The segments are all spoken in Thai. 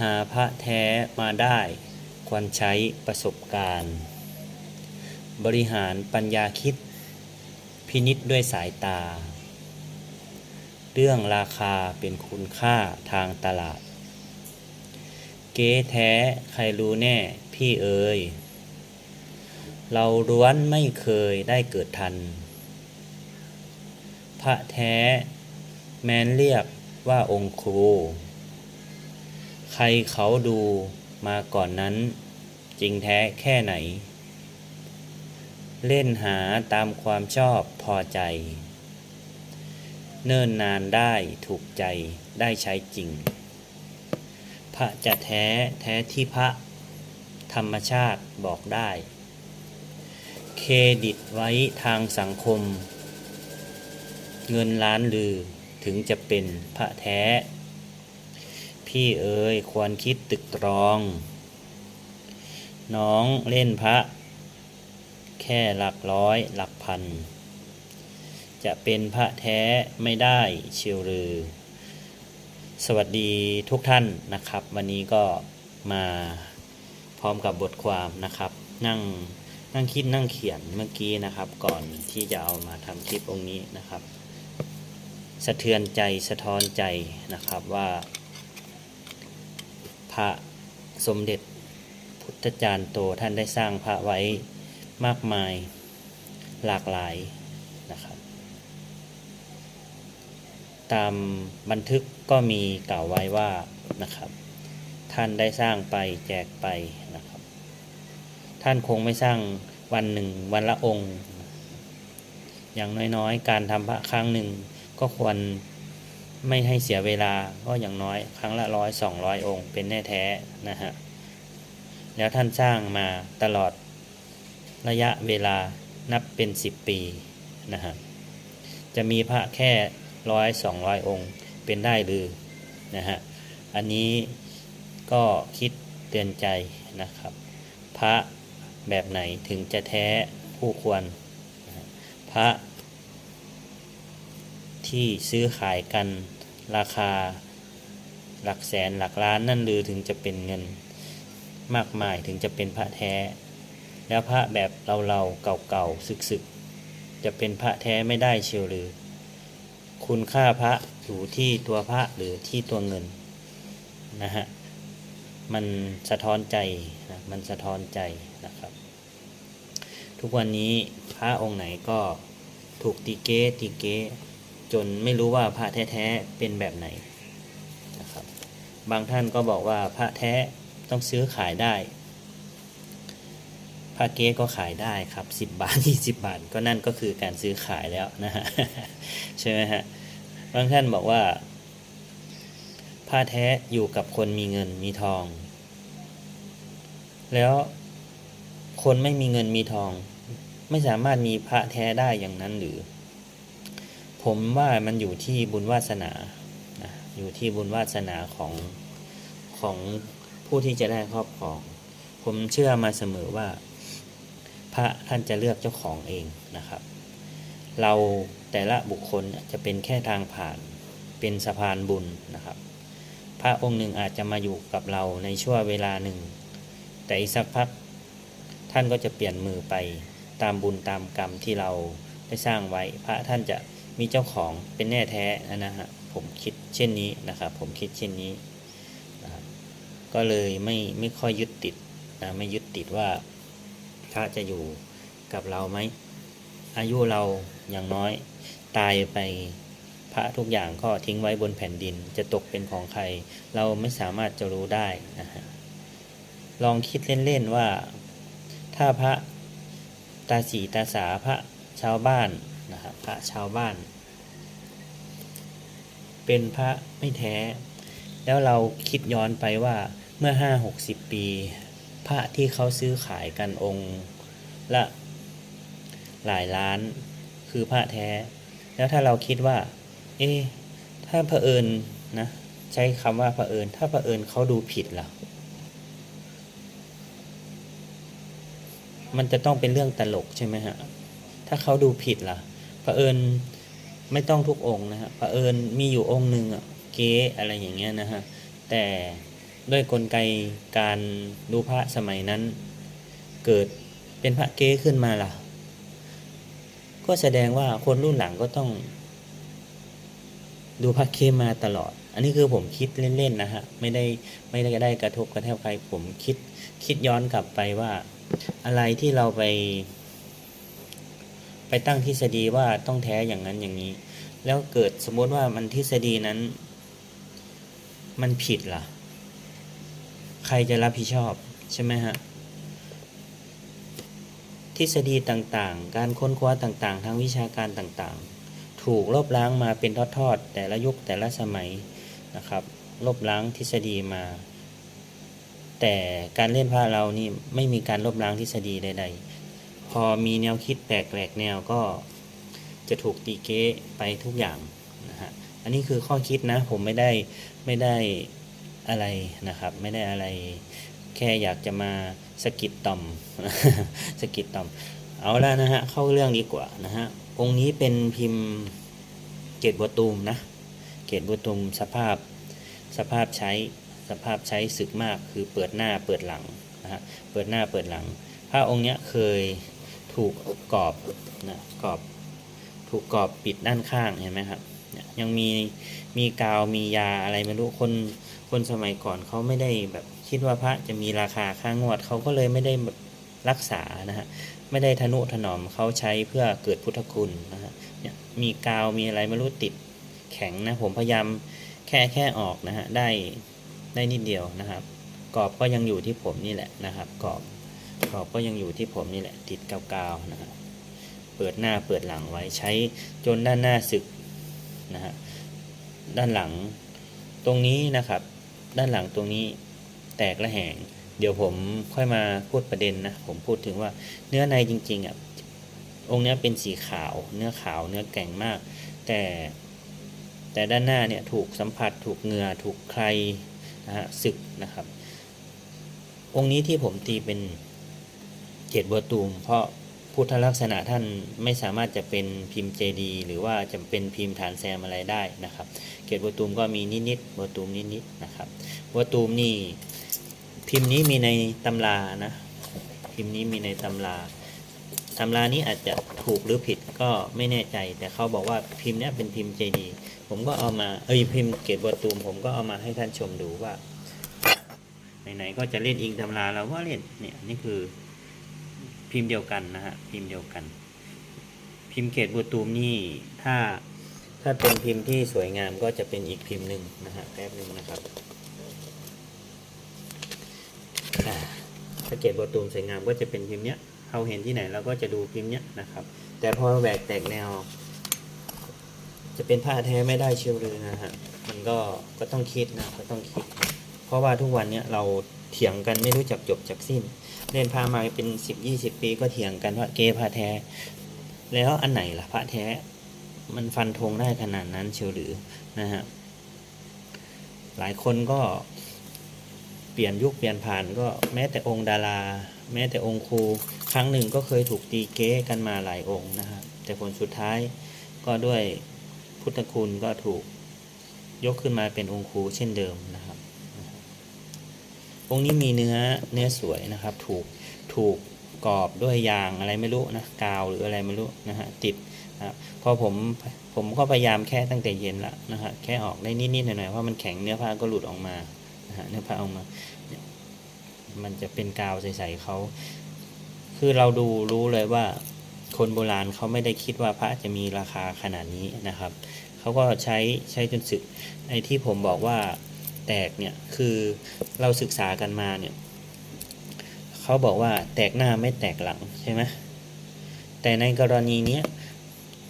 หาพระแท้มาได้ ควรใช้ประสบการณ์ บริหารปัญญาคิด พินิษด้วยสายตา เรื่องราคาเป็นคุณค่าทางตลาด เก๊แท้ใครรู้แน่พี่เอ๋ยเราร้วนไม่เคยได้เกิดทัน พระแท้แม้นเรียกว่าองค์ครู ใครเขาดูมาก่อนนั้น จริงแท้แค่ไหน เล่นหาตามความชอบพอใจ เนิ่นนานได้ถูกใจได้ใช้จริง พระจะแท้แท้ที่พระ ธรรมชาติบอกได้ เครดิตไว้ทางสังคม เงินล้านลือถึงจะเป็นพระแท้ พี่เอ๋ยควรคิดตึกตรอง น้องเล่นพระ แค่หลักร้อยหลักพัน จะเป็นพระแท้ไม่ได้เชียวหรือ สวัสดีทุกท่านนะครับ วันนี้ก็มาพร้อมกับบทความนะครับ นั่งนั่งคิดนั่งเขียนเมื่อกี้นะครับ ก่อนที่จะเอามาทำคลิปองค์นี้นะครับสะเทือนใจสะท้อนใจนะครับว่า พระสมเด็จพุทธจารย์โตท่านได้สร้างพระไว้มากมายหลากหลายนะครับ ตามบันทึกก็มีกล่าวไว้ว่านะครับ ท่านได้สร้างไปแจกไปนะครับ ท่านคงไม่สร้างวันหนึ่งวันละองค์ อย่างน้อยๆ การทำพระครั้งหนึ่งก็ควร ไม่ให้เสียเวลาก็อย่างน้อยครั้งละร้อยสองร้อยองค์ เป็นแน่แท้นะฮะแล้วท่านสร้างมาตลอดระยะเวลานับเป็นสิบปีนะฮะจะมีพระแค่ร้อยสองร้อยองค์เป็นได้หรือนะฮะอันนี้ก็คิดเตือนใจนะครับ พระแบบไหนถึงจะแท้ผู้ควร พระที่ซื้อขายกัน ราคาหลักแสนหลักล้านนั่นหรือถึงจะเป็นเงินมากมายถึงจะเป็นพระแท้ แล้วพระแบบเราเราๆเก่าๆสึกๆ จะเป็นพระแท้ไม่ได้เชียวหรือ คุณค่าพระอยู่ที่ตัวพระหรือที่ตัวเงินนะฮะมันสะท้อนใจนะมันสะท้อนใจนะครับ ทุกวันนี้พระองค์ไหนก็ถูกตีเก้ตีเก้ จนไม่รู้ว่าพระแท้ๆเป็นแบบไหนนะครับ บางท่านก็บอกว่าพระแท้ต้องซื้อขายได้ พระเก๊ก็ขายได้ครับสิบบาทยี่สิบบาทก็นั่นก็คือการซื้อขายแล้วนะฮะใช่ไหมฮะบางท่านบอกว่าผ้าแท้อยู่กับคนมีเงินมีทอง แล้วคนไม่มีเงินมีทอง ไม่สามารถมีพระแท้ได้อย่างนั้นหรือ ผมว่ามันอยู่ที่บุญวาสนา อยู่ที่บุญวาสนาของของผู้ที่จะได้ครอบครอง ผมเชื่อมาเสมอว่า พระท่านจะเลือกเจ้าของเองนะครับ เราแต่ละบุคคลจะเป็นแค่ทางผ่านเป็นสะพานบุญนะครับ พระองค์หนึ่งอาจจะมาอยู่กับเราในช่วงเวลาหนึ่ง แต่อีกสักพักท่านก็จะเปลี่ยนมือไปตามบุญตามกรรมที่เราได้สร้างไว้ พระท่านจะ มีเจ้าของเป็นแน่แท้นะฮะผมคิดเช่นนี้นะครับ ผมคิดเช่นนี้นะครับก็เลยไม่ไม่ค่อยยึดติดนะไม่ยึดติดว่าพระจะอยู่กับเราไหมอายุเราอย่างน้อยตายไปพระทุกอย่างก็ทิ้งไว้บนแผ่นดินจะตกเป็นของใคร เราไม่สามารถจะรู้ได้นะฮะลองคิดเล่นๆว่าถ้าพระตาสีตาสาพระชาวบ้าน นะครับพระชาวบ้าน เป็นพระไม่แท้ แล้วเราคิดย้อนไปว่าเมื่อห้าหกสิบปี พระที่เขาซื้อขายกันองค์ละหลายล้านคือพระแท้ แล้วถ้าเราคิดว่า เอ๊ถ้าเผอิญนะ ใช้คำว่าเผอิญ ถ้าเผอิญเขาดูผิดล่ะมันจะต้องเป็นเรื่องตลกใช่ไหมฮะ ถ้าเขาดูผิดล่ะ เผอิญไม่ต้องทุกองค์นะฮะเผอิญมีอยู่องค์หนึ่งอะเก๊อะไรอย่างเงี้ยนะฮะแต่ด้วยกลไกการดูพระสมัยนั้น เกิดเป็นพระเก๊ขึ้นมาล่ะ ก็แสดงว่าคนรุ่นหลังก็ต้อง ดูพระเก๊มาตลอด อันนี้คือผมคิดเล่นๆนะฮะไม่ได้ไม่ได้ได้กระทบกระแทบใครผมคิดคิดย้อนกลับไปว่า อะไรที่เราไป ตั้งทฤษฎีว่าต้องแท้อย่างนั้นอย่างนี้ แล้วเกิดสมมติว่ามันทฤษฎีนั้น มันผิดล่ะ ใครจะรับผิดชอบใช่ไหมฮะทฤษฎีต่างๆ การค้นคว้าต่างๆ ทางวิชาการต่างๆ ถูกลบล้างมาเป็นทอดๆ แต่ละยุคแต่ละสมัยนะครับ ลบล้างทฤษฎีมา แต่การเล่นพระเรานี่ไม่มีการลบล้างทฤษฎีใด ๆ พอมีแนวคิดแปลกแหวกแนวก็จะถูกตีเก้ไปทุกอย่างนะฮะอันนี้คือข้อคิดนะ ผมไม่ได้ไม่ได้อะไรนะครับ ไม่ได้อะไร แค่อยากจะมาสกิดต่อมสกิดต่อม เอาละนะฮะเข้าเรื่องดีกว่านะฮะองค์นี้เป็นพิมพ์เกตบัวตูมนะ เกตบัวตูมสภาพสภาพใช้สภาพใช้สึกมากคือเปิดหน้าเปิดหลังนะฮะเปิดหน้าเปิดหลังพระองค์เนี้ยเคย ถูกกรอบนะกรอบถูกกรอบปิดด้านข้างเห็นไหมครับเนี่ยยังมีมีกาวมียาอะไรไม่รู้คนคนสมัยก่อนเขาไม่ได้แบบคิดว่าพระจะมีราคาค่างวดเขาก็เลยไม่ได้แบบรักษานะฮะไม่ได้ทนุถนอมเขาใช้เพื่อเกิดพุทธคุณนะฮะเนี่ยมีกาวมีอะไรไม่รู้ติดแข็งนะผมพยายามแค่แค่ออกนะฮะได้ได้นิดเดียวนะครับกรอบก็ยังอยู่ที่ผมนี่แหละนะครับกรอบ กรอบก็ยังอยู่ที่ผมนี่แหละติดกาวๆนะฮะเปิดหน้าเปิดหลังไว้ใช้จนด้านหน้าสึกนะฮะด้านหลังตรงนี้นะครับ ด้านหลังตรงนี้แตกและแหง เดี๋ยวผมค่อยมาพูดประเด็นนะผมพูดถึงว่าเนื้อในจริงๆอะองค์นี้เป็นสีขาว เนื้อขาวเนื้อแก่งมาก แต่แต่ด้านหน้าเนี่ยถูกสัมผัสถูกเหงื่อถูกใครนะฮะสึกนะครับ องค์นี้ที่ผมตีเป็น เกตบัวตูม เพราะพุทธลักษณะท่านไม่สามารถจะเป็นพิมพ์เจดีหรือว่าจะเป็นพิมพ์ฐานแซมอะไรได้นะครับเกตบัวตูมก็มีนิดๆบัวตูมนิดๆนะครับบัวตูมนี่พิมพ์นี้มีในตำรานะพิมพ์นี้มีในตำราตำรานี้อาจจะถูกหรือผิดก็ไม่แน่ใจ แต่เขาบอกว่าพิมพ์นี้เป็นพิมพ์เจดีผมก็เอามาเอ้ยพิมพ์เกตบัวตูม ผมก็เอามาให้ท่านชมดูว่าไหนๆก็จะเล่นอิงตำราเราก็เล่นเนี่ยนี่คือ พิมพ์เดียวกันนะฮะพิมพ์เดียวกัน พิมพ์เกตบูตูมนี่ถ้าถ้าเป็นพิมพ์ที่สวยงามก็จะเป็นอีกพิมพ์หนึ่งนะฮะแป๊บหนึ่งนะครับถ้าเกตบูตูมสวยงามก็จะเป็นพิมพ์เนี้ยเราเห็นที่ไหนเราก็จะดูพิมพ์เนี้ยนะครับ แต่พอแหวกแตกแนว จะเป็นผ้าแท้ไม่ได้เชียวเลยนะฮะมันก็ก็ต้องคิดนะก็ต้องคิด เพราะว่าทุกวันเนี้ยเราเถียงกันไม่รู้จักจบจักสิ้น เล่นพามาเป็นสิบยี่สิบปีก็เถียงกันว่าเกย์พระแท้ แล้วอันไหนล่ะพระแท้ มันฟันธงได้ขนาดนั้นเชียวหรือนะฮะหลายคนก็เปลี่ยนยุคเปลี่ยนผ่านก็แม้แต่องค์ดารา แม้แต่องค์ครู ครั้งหนึ่งก็เคยถูกตีเก้กันมาหลายองค์นะฮะแต่ผลสุดท้ายก็ด้วยพุทธคุณก็ถูกยกขึ้นมาเป็นองค์ครูเช่นเดิมนะครับ องค์นี้มีเนื้อเนื้อสวยนะครับ ถูกถูกกรอบด้วยยางอะไรไม่รู้นะกาวหรืออะไรไม่รู้นะฮะติดนะพอผมผมก็พยายามแค่ตั้งแต่เย็นละนะฮะแค่ออกได้นิดๆหน่อยๆเพราะมันแข็งเนื้อผ้าก็หลุดออกมานะฮะเนื้อผ้าออกมาเนี่ยมันจะเป็นกาวใสๆเขาคือเราดูรู้เลยว่าคนโบราณเขาไม่ได้คิดว่าพระจะมีราคาขนาดนี้นะครับเขาก็ใช้ใช้จนสึกไอ้ที่ผมบอกว่า แตกเนี่ยคือเราศึกษากันมาเนี่ยเขาบอกว่าแตกหน้าไม่แตกหลังใช่ไหมแต่ในกรณีเนี้ย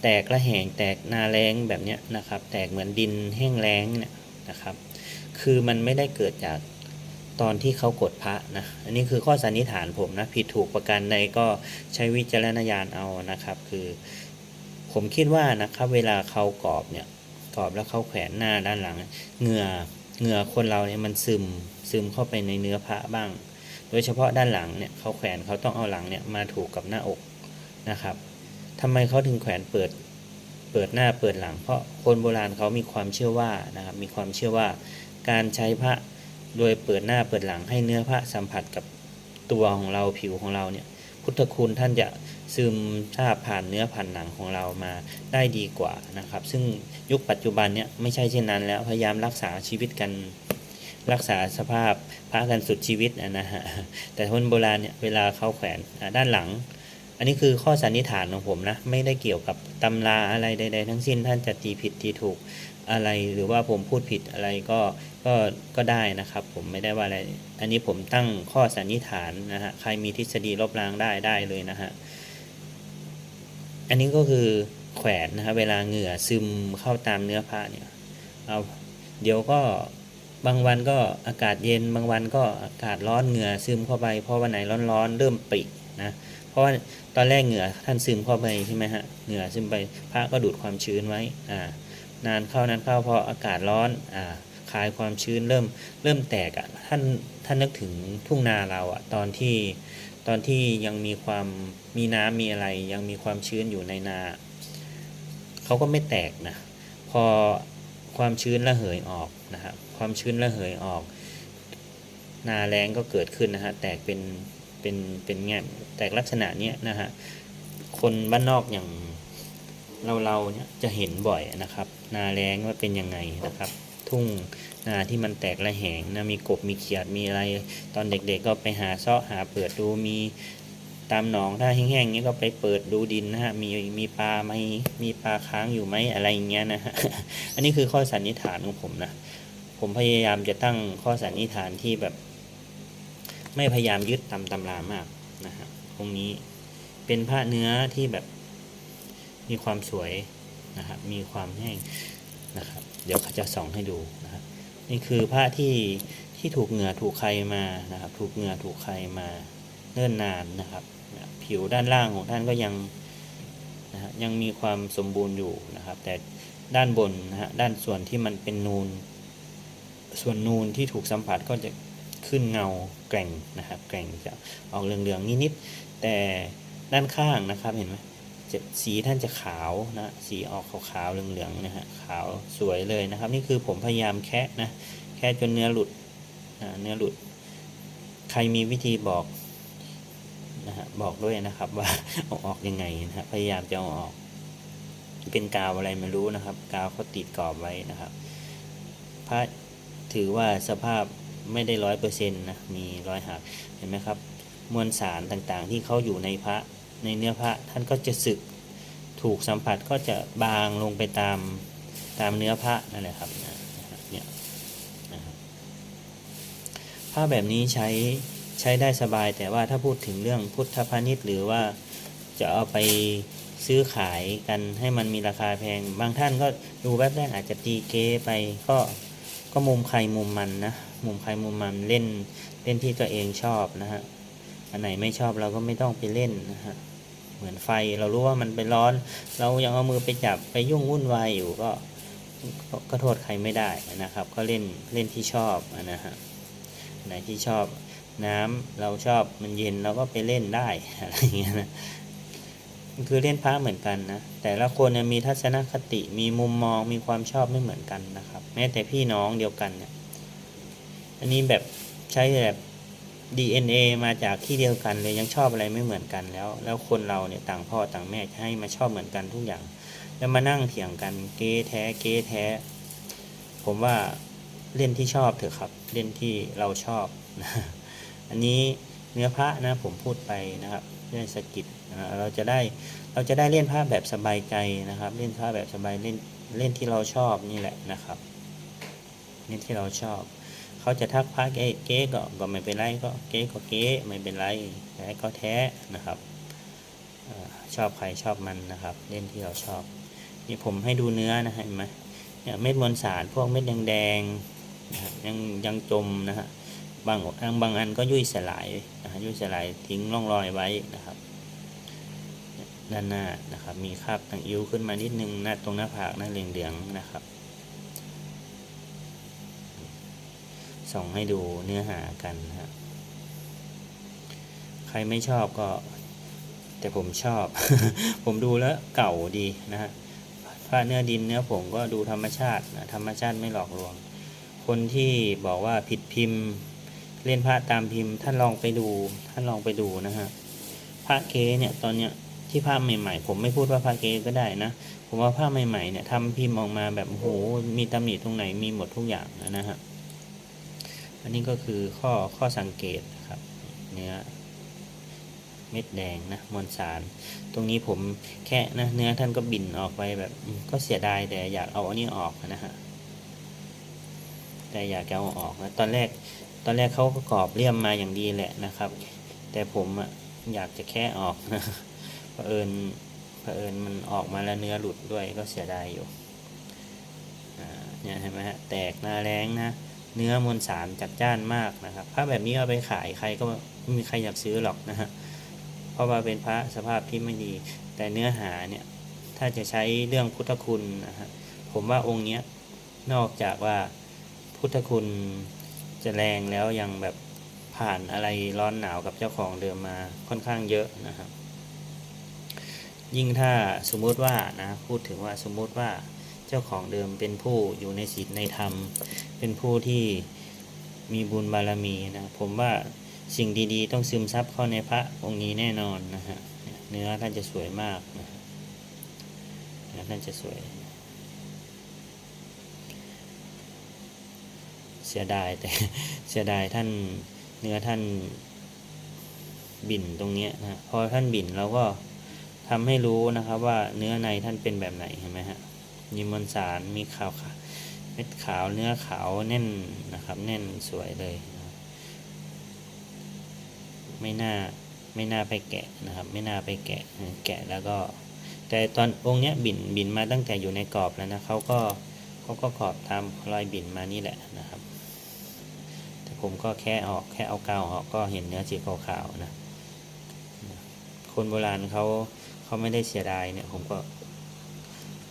แตกละแหงแตกนาแรงแบบเนี้ยนะครับ แตกเหมือนดินแห้งแล้งเนี่ยนะครับ คือมันไม่ได้เกิดจากตอนที่เขากดพระนะอันนี้คือข้อสันนิษฐานผมนะผิดถูกประการใดก็ใช้วิจารณญาณเอานะครับ คือ ผมคิดว่านะครับเวลาเขากรอบเนี่ยกรอบแล้วเขาแขวนหน้าด้านหลังเหงื่อ เหงื่อคนเราเนี่ยมันซึมซึมเข้าไปในเนื้อพระบ้าง โดยเฉพาะด้านหลังเนี่ยเขาแขวนเขาต้องเอาหลังเนี่ยมาถูกกับหน้าอกนะครับทำไมเขาถึงแขวนเปิดเปิดหน้าเปิดหลัง เพราะคนโบราณเขามีความเชื่อว่านะครับมีความเชื่อว่าการใช้พระโดยเปิดหน้าเปิดหลังให้เนื้อพระสัมผัสกับตัวของเราผิวของเราเนี่ยพุทธคุณท่านจะซึมซาบผ่านเนื้อผ่านหนังของเรามาได้ดีกว่านะครับ ซึ่ง ยุคปัจจุบันเนี่ยไม่ใช่เช่นนั้นแล้วพยายามรักษาชีวิตกันรักษาสภาพพระกันสุดชีวิตนะฮะแต่คนโบราณเนี่ยเวลาเขาแขวนด้านหลัง อันนี้คือข้อสันนิษฐานของผมนะไม่ได้เกี่ยวกับตำราอะไรใด ๆ ทั้งสิ้นท่านจะตีผิดตีถูกอะไรหรือว่าผมพูดผิดอะไรก็ก็ก็ได้นะครับ ผมไม่ได้ว่าอะไร อันนี้ผมตั้งข้อสันนิษฐานนะฮะใครมีทฤษฎีลบล้างได้ได้เลยนะฮะอันนี้ก็คือ แขวนนะฮะเวลาเหงื่อซึมเข้าตามเนื้อผ้าเนี่ยเอาเดี๋ยวก็บางวันก็อากาศเย็นบางวันก็อากาศร้อนเหงื่อซึมเข้าไปเพราะวันไหนร้อนๆเริ่มปรินะเพราะว่าตอนแรกเหงื่อท่านซึมเข้าไปใช่ไหมฮะเหงื่อซึมไปพระก็ดูดความชื้นไว้อ่านานเข้านานเข้าพออากาศร้อนอ่าคลายความชื้นเริ่มเริ่มแตกอะท่านท่านนึกถึงทุ่งนาเราอะตอนที่ตอนที่ยังมีความมีน้ำมีอะไร ยังมีความชื้นอยู่ในนา เขาก็ไม่แตกนะพอความชื้นระเหยออกนะครับความชื้นระเหยออก นาแรงก็เกิดขึ้นนะฮะแตกเป็นเป็นเป็นแง่แตกลักษณะเนี้ยนะฮะคนบ้านนอกอย่างเราเราเนี่ยจะเห็นบ่อยนะครับ นาแรงว่าเป็นยังไงนะครับ ทุ่งนาที่มันแตกระแหงนะมีกบมีเขียดมีอะไร ตอนเด็กๆก็ไปหาเสาะหาเปิดดูมี ตามหนองถ้าแห้งๆนี้ก็ไปเปิดดูดินนะฮะมีมีปลาไหมมีปลาค้างอยู่ไหมอะไรอย่างเงี้ยนะฮะอันนี้คือข้อสันนิษฐานของผมนะผมพยายามจะตั้งข้อสันนิษฐานที่แบบ ไม่พยายามยึดตามตำรามากนะฮะตรงนี้เป็นผ้าเนื้อที่แบบมีความสวยนะครับมีความแห้งนะครับ เดี๋ยวเขาจะส่องให้ดูนะครับนี่คือผ้าที่ที่ถูกเหงื่อถูกใครมานะครับ ถูกเหงื่อถูกใครมา เนิ่นนานนะครับนะผิวด้านล่างของท่านก็ยังนะฮะยังมีความสมบูรณ์อยู่นะครับ แต่ด้านบนนะฮะด้านส่วนที่มันเป็นนูน ส่วนนูนที่ถูกสัมผัสก็จะขึ้นเงาแกร่งนะครับ แกร่งจะออกเหลืองๆนิดๆแต่ด้านข้างนะครับเห็นไหมจะสีท่านจะขาวนะสีออกขาวๆเหลืองๆนะฮะขาวสวยเลยนะครับ นี่คือผมพยายามแคะนะแค่จนเนื้อหลุดนะเนื้อหลุด ใครมีวิธีบอก นะฮะบอกด้วยนะครับว่าเอาออกยังไงนะฮะพยายามจะเอาออก เป็นกาวอะไรไม่รู้นะครับกาวเขาติดกรอบไว้นะครับพระถือว่าสภาพไม่ได้ร้อยเปอร์เซ็นต์นะมีรอยหักเห็นไหมครับ มวลสารต่างๆ ที่เขาอยู่ในพระในเนื้อพระท่านก็จะสึกถูกสัมผัสก็จะบางลงไปตามตามเนื้อพระนั่นแหละครับเนี่ยนะครับผ้าแบบนี้ใช้ ใช้ได้สบาย แต่ว่าถ้าพูดถึงเรื่องพุทธพาณิชย์หรือว่าจะเอาไปซื้อขายกันให้มันมีราคาแพง บางท่านก็ดูแวบแรกอาจจะตีเกไปก็ก็มุมใครมุมมันนะ มุมใครมุมมันเล่นเล่นที่ตัวเองชอบนะฮะ อันไหนไม่ชอบเราก็ไม่ต้องไปเล่นนะฮะ เหมือนไฟเรารู้ว่ามันไปร้อน เรายังเอามือไปจับไปยุ่งวุ่นวายอยู่ก็ก็โทษใครไม่ได้นะครับ ก็เล่นเล่นที่ชอบนะฮะไหนที่ชอบ น้ำเราชอบมันเย็นเราก็ไปเล่นได้อะไรอย่างเงี้ยนะคือเล่นพระเหมือนกันนะ แต่ละคนมีทัศนคติมีมุมมองมีความชอบไม่เหมือนกันนะครับ แม้แต่พี่น้องเดียวกันเนี่ยอันนี้แบบใช้แบบ DNA มาจากที่เดียวกันเลยยังชอบอะไรไม่เหมือนกันแล้ว แล้วคนเราเนี่ยต่างพ่อต่างแม่จะให้มาชอบเหมือนกันทุกอย่าง แล้วมานั่งเถียงกันเก๊แท้เก๊แท้ ผมว่าเล่นที่ชอบเถอะครับ เล่นที่เราชอบนะ อันนี้เนื้อพระนะผมพูดไปนะครับเรื่องสกิดนะเราจะได้เราจะได้เล่นภาพแบบสบายใจนะครับ เล่นภาพแบบสบายเล่นเล่นที่เราชอบนี่แหละนะครับเล่นที่เราชอบ เขาจะทักพระเก๊เก๊ก็ก็ไม่เป็นไรก็เก๊ก็เก๊ไม่เป็นไรแท้ก็แท้นะครับอชอบใครชอบมันนะครับ เล่นที่เราชอบนี่ผมให้ดูเนื้อนะเห็นไหมเนี่ยเม็ดมวลสารพวกเม็ดแดงๆยังยังจมนะฮะ บางอันบางอันก็ยุ่ยสลายนะฮะยุ่ยสลายทิ้งร่องรอยไว้นะครับด้านหน้านะครับมีคราบตังอิ้วขึ้นมานิดนึงหน้าตรงหน้าผากหน้าเหลืองๆนะครับส่องให้ดูเนื้อหากันนะฮะใครไม่ชอบก็ แต่ผมชอบ ผมดูแล้วเก่าดีนะฮะผ้าเนื้อดินเนื้อผงก็ดูธรรมชาตินะธรรมชาติไม่หลอกลวงคคนที่บอกว่าผิดพิมพ์ เล่นพระตามพิมพ์ท่านลองไปดู ท่านลองไปดูนะฮะพระเกเนี่ยตอนเนี้ยที่ภาพใหม่ๆ ผมไม่พูดว่าพระเกก็ได้นะ ผมว่าภาพใหม่ๆเนี่ยทำพิมพ์ออกมาแบบโหมีตำหนิตรงไหนมีหมดทุกอย่างนะฮะอันนี้ก็คือข้อข้อสังเกตครับเนื้อเม็ดแดงนะมวลสาร ตรงนี้ผมแค่นะเนื้อท่านก็บินออกไปแบบก็เสียดายแต่อยากเอาอันนี้ออกนะฮะแต่อยากเอาออกนะตอนแรก ตอนแรกเขาก็กรอบเลี่ยมมาอย่างดีแหละนะครับ แต่ผมอยากจะแค่ออกนะเผอิญเผอิญมันออกมาแล้วเนื้อหลุดด้วยก็เสียดายอยู่เนี่ยเห็นไหมฮะแตกหน้าแรงนะ เนื้อมวลสารจัดจ้านมากนะครับถ้าแบบนี้เอาไปขายใครก็ไม่มีใครอยากซื้อหรอกนะฮะเพราะว่าเป็นพระสภาพที่ไม่ดี แต่เนื้อหาเนี่ยถ้าจะใช้เรื่องพุทธคุณนะฮะผมว่าองค์เนี้ยนอกจากว่าพุทธคุณ จะแรงแล้วยังแบบผ่านอะไรร้อนหนาวกับเจ้าของเดิมมาค่อนข้างเยอะนะครับ ยิ่งถ้าสมมุติว่านะพูดถึงว่าสมมุติว่าเจ้าของเดิมเป็นผู้อยู่ในศีลในธรรม เป็นผู้ที่มีบุญบารมีนะผมว่าสิ่งดีๆ ต้องซึมซับเข้าในพระองค์นี้แน่นอนนะฮะเนื้อท่านจะสวยมากนะท่านจะสวย เสียดายแต่เสียดายท่านเนื้อท่านบิ่นตรงนี้นะพอท่านบิ่นเราก็ทำให้รู้นะครับว่าเนื้อในท่านเป็นแบบไหนเห็นไหมฮะมีมวลสารมีขาวขาเม็ดขาวเนื้อขาวแน่นนะครับ แน่นสวยเลยนะไม่น่าไม่น่าไปแกะนะครับ ไม่น่าไปแกะแกะแล้วก็ แต่ตอนองค์เนี้ยบินบินมาตั้งแต่อยู่ในกรอบแล้วนะเขาก็เขาก็กรอบตามรอยบินมานี่แหละนะครับ ผมก็แค่ออกแค่เอากาวออกก็เห็นเนื้อสีขาวๆนะ คนโบราณเขาเขาไม่ได้เสียดายเนี่ยผมก็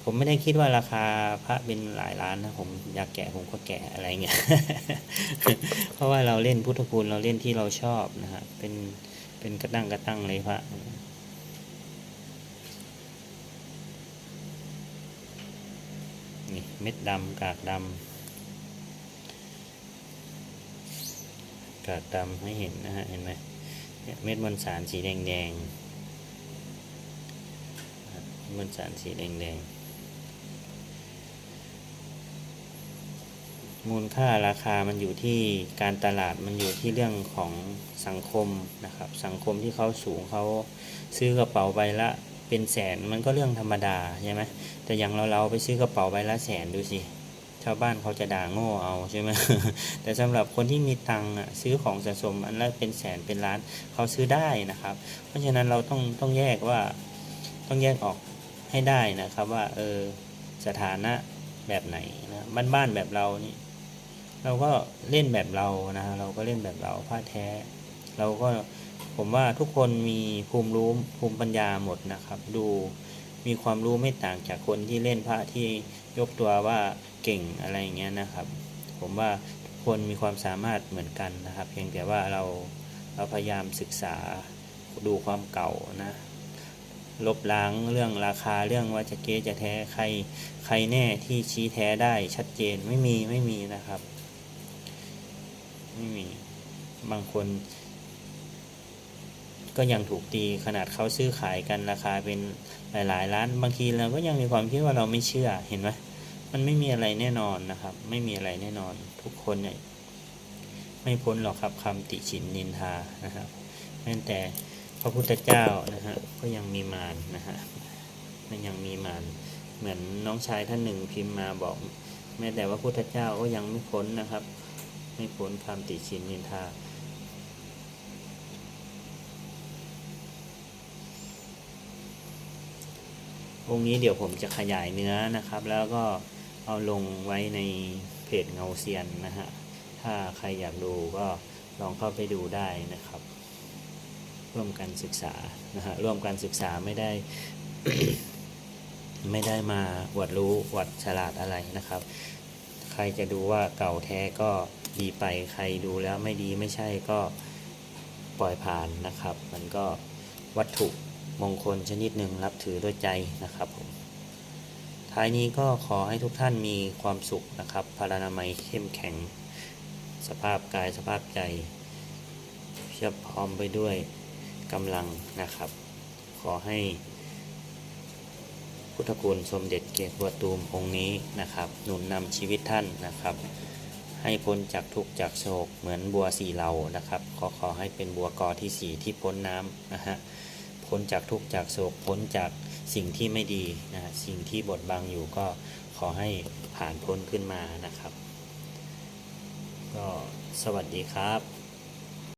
ผมไม่ได้คิดว่าราคาพระเป็นหลายล้านนะผมอยากแกะผมก็แกะอะไรเงี้ย เพราะว่าเราเล่นพุทธคุณเราเล่นที่เราชอบนะฮะเป็นเป็นกระตั้งกระตั้งเลยพระนี่เม็ดดำกากดำ กากดำให้เห็นนะฮะ เห็นไหมเนี่ยเม็ดมวลสารสีแดงแดงๆมวลสารสีแดงแดงๆมูลค่าราคามันอยู่ที่การตลาดมันอยู่ที่เรื่องของสังคมนะครับ สังคมที่เขาสูงเขาซื้อกระเป๋าใบละเป็นแสนมันก็เรื่องธรรมดาใช่ไหมแต่อย่างเราเราไปซื้อกระเป๋าใบละแสนดูสิ ชาวบ้านเขาจะด่าโง่เอาใช่ไหมแต่สำหรับคนที่มีตังค์อะซื้อของสะสมอันละเป็นแสนเป็นล้านเขาซื้อได้นะครับ เพราะฉะนั้นเราต้องต้องแยกว่าต้องแยกออกให้ได้นะครับว่าเออสถานะแบบไหนนะบ้านๆแบบเรานี่เราก็เล่นแบบเรานะเราก็เล่นแบบเราผ้าแท้ เราก็ผมว่าทุกคนมีภูมิรู้ภูมิปัญญาหมดนะครับ ดูมีความรู้ไม่ต่างจากคนที่เล่นพระที่ยกตัวว่า เก่งอะไรอย่างเงี้ยนะครับ ผมว่าทุกคนมีความสามารถเหมือนกันนะครับ เพียงแต่ว่าเราเราพยายามศึกษาดูความเก่านะลบล้างเรื่องราคาเรื่องว่าจะเก๊จะแท้ใครใครแน่ที่ชี้แท้ได้ชัดเจนไม่มีไม่มีนะครับ ไม่มีบางคน ก็ยังถูกตีขนาดเขาซื้อขายกันราคาเป็นหลายๆล้าน บางทีเราก็ยังมีความคิดว่าเราไม่เชื่อเห็นไหม มันไม่มีอะไรแน่นอนนะครับ ไม่มีอะไรแน่นอน ทุกคนเนี่ยไม่พ้นหรอกครับคำติฉินนินทานะครับแม้แต่พระพุทธเจ้านะฮะก็ยังมีมารนะฮะมันยังมีมารเหมือนน้องชายท่านหนึ่งพิมพ์มาบอก แม้แต่ว่าพุทธเจ้าก็ยังไม่พ้นนะครับ ไม่พ้นคำติชินนินทาองค์นี้เดี๋ยวผมจะขยายเนื้อนะครับ แล้วก็ เอาลงไว้ในเพจเงาเซียนนะฮะ ถ้าใครอยากดูก็ลองเข้าไปดูได้นะครับ ร่วมกันศึกษานะฮะร่วมกันศึกษาไม่ได้ ไม่ได้มาอวดรู้อวดฉลาดอะไรนะครับ ใครจะดูว่าเก่าแท้ก็ดีไปใครดูแล้วไม่ดีไม่ใช่ก็ปล่อยผ่านนะครับ มันก็วัตถุมงคลชนิดหนึ่งรับถือด้วยใจนะครับผม ท้ายนี้ก็ขอให้ทุกท่านมีความสุขนะครับพลานามัยเข้มแข็ง สภาพกายสภาพใจเพียบพร้อมไปด้วยกำลังนะครับ ขอให้พุทธคุณสมเด็จเกียรติบัวตูมองค์นี้นะครับ หนุนนำชีวิตท่านนะครับ ให้พ้นจากทุกจากโศกเหมือนบัวสีเหลานะครับ ขอขอให้เป็นบัวกอที่สีที่พ้นน้ำนะฮะพ้นจากทุกจากโศกพ้นจาก สิ่งที่ไม่ดีนะสิ่งที่บดบังอยู่ก็ขอให้ผ่านพ้นขึ้นมานะครับ ก็สวัสดีครับ